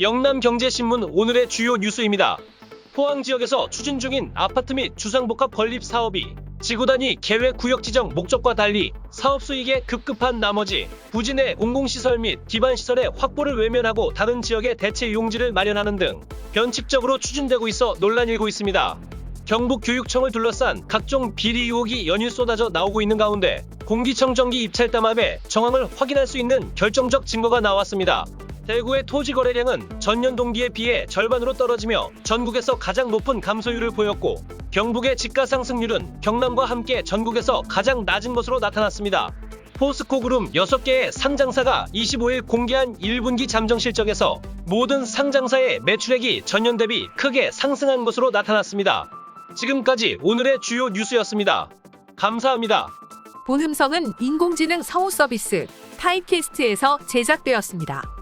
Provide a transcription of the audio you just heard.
영남경제신문 오늘의 주요 뉴스입니다. 포항 지역에서 추진 중인 아파트 및 주상복합 건립 사업이 지구 단위 계획 구역 지정 목적과 달리 사업 수익에 급급한 나머지 부진의 공공시설 및 기반시설의 확보를 외면하고 다른 지역의 대체 용지를 마련하는 등 변칙적으로 추진되고 있어 논란이 일고 있습니다. 경북교육청을 둘러싼 각종 비리 의혹이 연일 쏟아져 나오고 있는 가운데 공기청 정기 입찰담합의 정황을 확인할 수 있는 결정적 증거가 나왔습니다. 대구의 토지 거래량은 전년 동기에 비해 절반으로 떨어지며 전국에서 가장 높은 감소율을 보였고 경북의 집가 상승률은 경남과 함께 전국에서 가장 낮은 것으로 나타났습니다. 포스코 그룹 6개의 상장사가 25일 공개한 1분기 잠정 실적에서 모든 상장사의 매출액이 전년 대비 크게 상승한 것으로 나타났습니다. 지금까지 오늘의 주요 뉴스였습니다. 감사합니다. 본 음성은 인공지능 성우 서비스 타입캐스트에서 제작되었습니다.